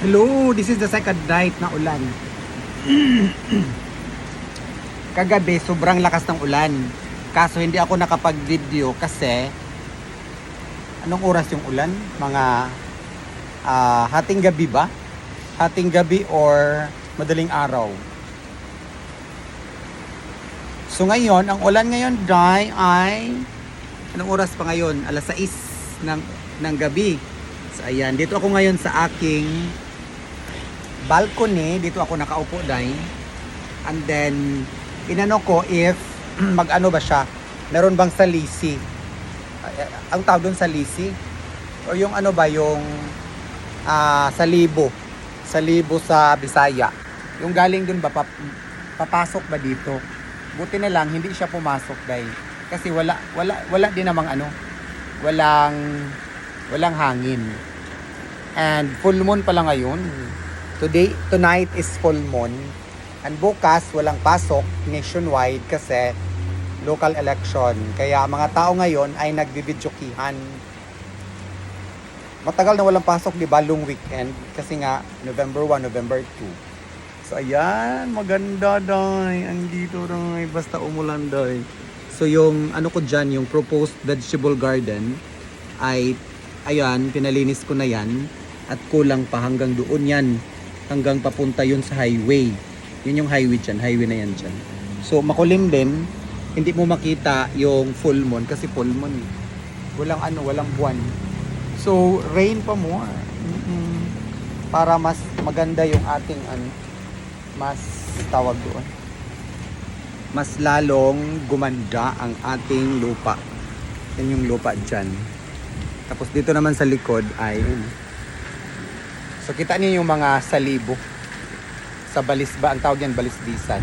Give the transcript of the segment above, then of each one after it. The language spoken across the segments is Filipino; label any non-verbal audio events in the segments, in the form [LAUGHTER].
Hello, this is the second night na ulan. [CLEARS THROAT] Kagabi, sobrang lakas ng ulan. Kaso hindi ako nakapag-video kasi anong oras yung ulan? Mga ah, hating gabi ba? Hating gabi or madaling araw? So ngayon, ang ulan ngayon, Day, ay anong oras pa ngayon? Alas 6 ng, ng gabi. So ayan, dito ako ngayon sa aking balcony. Dito ako nakaupo, Day. And then, inano ko if [CLEARS THROAT] mag-ano ba siya, meron bang salisi? Ay, ay, Ang tawag doon salisi? O yung ano ba, yung ah, salibo. Salibo sa Bisaya. Yung galing doon ba, pap- papasok ba dito? Buti na lang, hindi siya pumasok, Day. Kasi wala, wala, wala din namang ano, walang, walang hangin. And full moon pala ngayon. Today, tonight is full moon. And bukas, walang pasok nationwide kasi local election. Kaya mga tao ngayon ay nagbibidyokihan. Matagal na walang pasok, di ba? Long weekend. Kasi nga, November 1, November 2. So, ayan. Maganda, day. Andito, day. Basta umulan, day. So, yung ano ko dyan, yung proposed vegetable garden, ay, ayan, pinalinis ko na yan. At kulang pa hanggang doon yan. Hanggang papunta yun sa highway. Yun yung highway dyan. Highway na yan dyan. So, makulim din. Hindi mo makita yung full moon kasi full moon. eh. Walang ano, walang buwan. So, rain pa more. Mm-mm. Para mas maganda yung ating ano, mas tawag doon. Mas lalong gumanda ang ating lupa. Yan yung lupa dyan. Tapos dito naman sa likod ay So kita niyo yung mga salibo. Sa balisba, ang tawag yan balisbisan.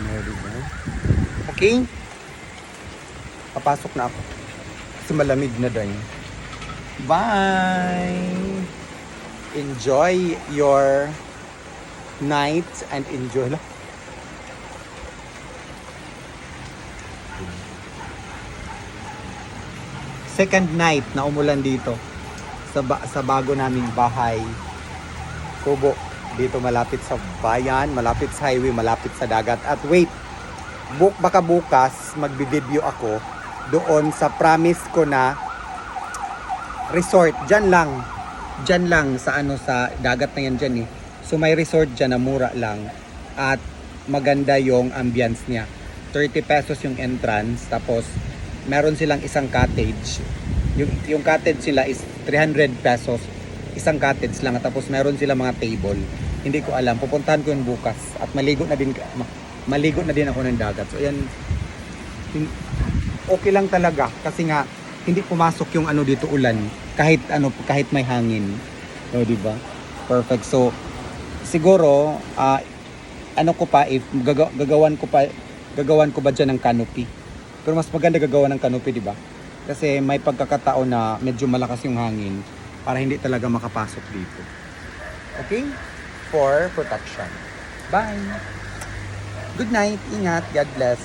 Meron diba? Okay? Papasok na ako. Kasi malamig na dahil. Bye! Enjoy your night and enjoy lang. Second night na umulan dito sa, ba- sa bago naming bahay. Kubo. Dito malapit sa bayan, malapit sa highway, malapit sa dagat. At wait, buk baka bukas magbi-video ako doon sa promise ko na resort. Diyan lang. Diyan lang sa ano sa dagat na yan dyan eh. So may resort dyan na mura lang at maganda yung ambience niya. 30 pesos yung entrance tapos meron silang isang cottage. Yung, yung cottage sila is 300 pesos. Isang cottage lang tapos meron sila mga table. Hindi ko alam. Pupuntahan ko yun bukas at maligo na din maligo na din ako ng dagat. So hin- okay lang talaga kasi nga hindi pumasok yung ano dito ulan kahit ano kahit may hangin. O di ba? Perfect. So siguro ah, ano ko pa if gaga- gagawan ko pa gagawan ko ba diyan ng canopy. Pero mas maganda gagawa ng canopy, di ba? Kasi may pagkakataon na medyo malakas yung hangin para hindi talaga makapasok dito. Okay? For protection. Bye! Good night. Ingat. God bless.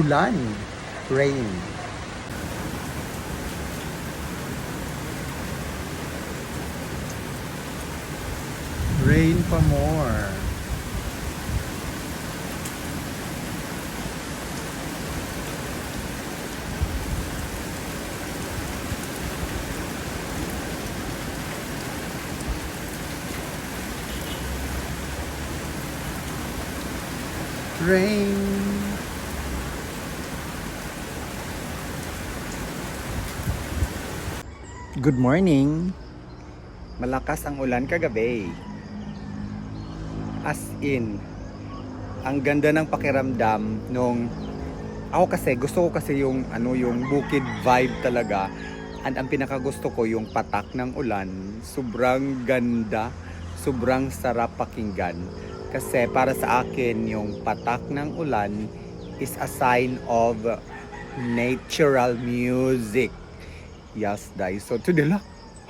Ulan. Rain. Rain pa more. Rain. Good morning. Malakas ang ulan kagabi. As in, ang ganda ng pakiramdam nung ako kasi gusto ko kasi yung ano yung bukid vibe talaga. And ang pinakagusto ko yung patak ng ulan. Sobrang ganda, sobrang sarap pakinggan. Kasi para sa akin yung patak ng ulan is a sign of natural music. Yes, dai. So today la,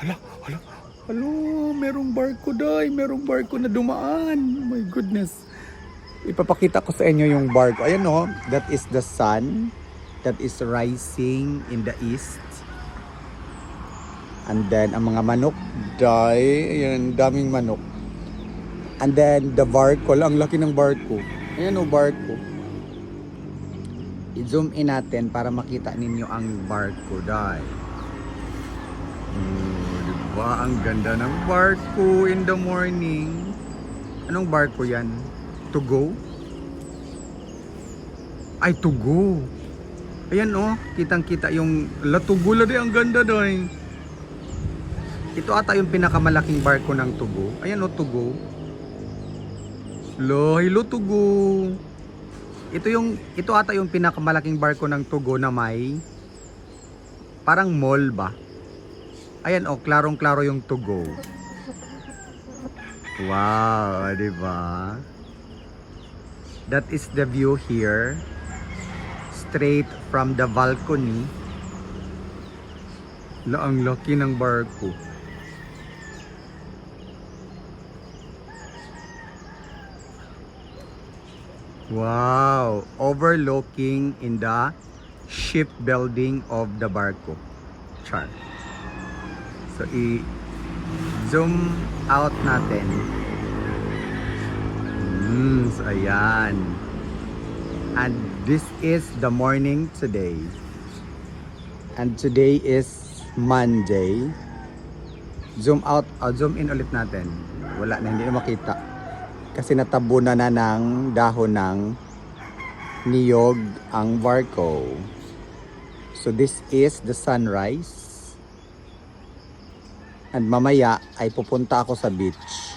hala, hala, Hello, merong barko day, merong barko na dumaan. Oh my goodness. Ipapakita ko sa inyo yung barko. Ayan no, that is the sun that is rising in the east. And then, ang mga manok, day, ayan, daming manok. And then, the barko, ang laki ng barko. Ayan o, barko. I-zoom in natin para makita ninyo ang barko, day. Oh, diba? Ang ganda ng barko in the morning. Anong barko yan? To go? Ay, to go. Ayan oh, kitang-kita yung latugula di ang ganda doy. Ito ata yung pinakamalaking barko ng Tugo. Ayan oh, Tugo. Lo, hello Tugo. Ito yung ito ata yung pinakamalaking barko ng Tugo na may parang mall ba? Ayan oh, klarong-klaro yung Tugo. Wow, di ba? That is the view here straight from the balcony. La, ang laki ng barko. Wow! Overlooking in the shipbuilding of the barko. Char. So, i-zoom out natin. Mm, so, ayan. And this is the morning today. And today is Monday. Zoom out, uh, zoom in ulit natin. Wala na, hindi na makita. Kasi natabunan na ng dahon ng niyog ang barko. So this is the sunrise. And mamaya ay pupunta ako sa beach.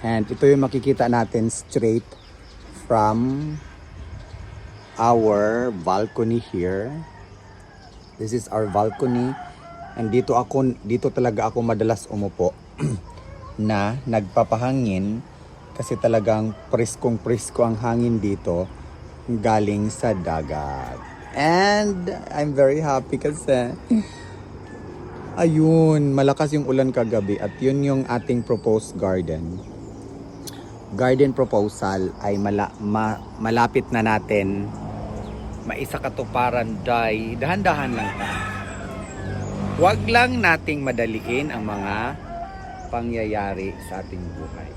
And ito yung makikita natin straight from our balcony here. This is our balcony. And dito ako dito talaga ako madalas umupo [CLEARS THROAT] na nagpapahangin kasi talagang preskong presko ang hangin dito galing sa dagat. And I'm very happy kasi ayun, malakas yung ulan kagabi at yun yung ating proposed garden. Garden proposal ay mala, ma, malapit na natin maisa katuparan day dahan-dahan lang tayo. Huwag lang nating madaliin ang mga pangyayari sa ating buhay.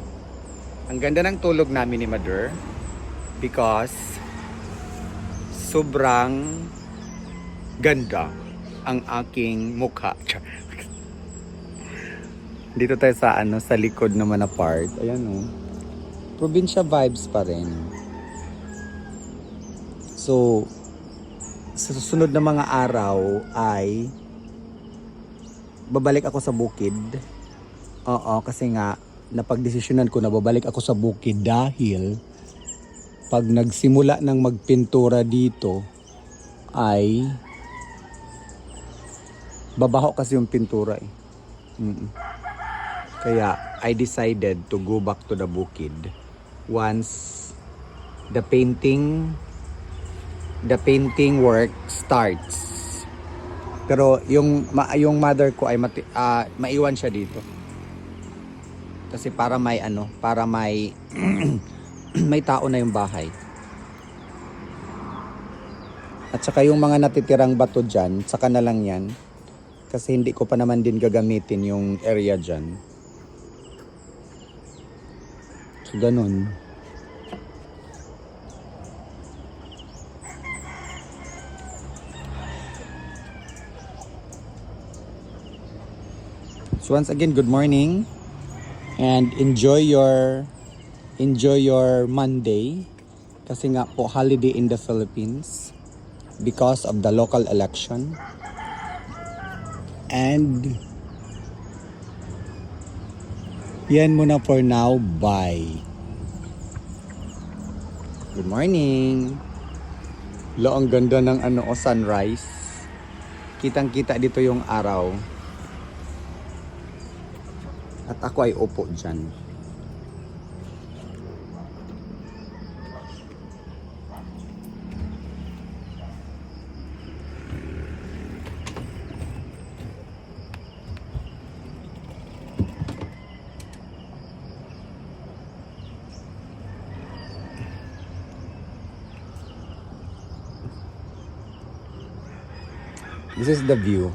Ang ganda ng tulog namin ni Mother because sobrang ganda ang aking mukha. [LAUGHS] Dito tayo sa ano sa likod naman na part. Ayan oh. Probinsya vibes pa rin. So, sa susunod na mga araw ay babalik ako sa bukid. Oo, kasi nga napagdesisyonan ko na babalik ako sa bukid dahil pag nagsimula ng magpintura dito ay babaho kasi yung pintura eh. Mm-mm. Kaya I decided to go back to the bukid once the painting the painting work starts. Pero yung yung mother ko ay mati, ah, maiwan siya dito. Kasi para may ano, para may [CLEARS THROAT] may tao na yung bahay. At saka yung mga natitirang bato dyan, saka na lang yan. Kasi hindi ko pa naman din gagamitin yung area dyan. So, ganun. So once again, good morning and enjoy your enjoy your Monday kasi nga po holiday in the Philippines because of the local election. And yan muna for now. Bye. Good morning. Lo, ang ganda ng ano, o sunrise. Kitang-kita dito yung araw. At ako ay upo dyan. This is the view.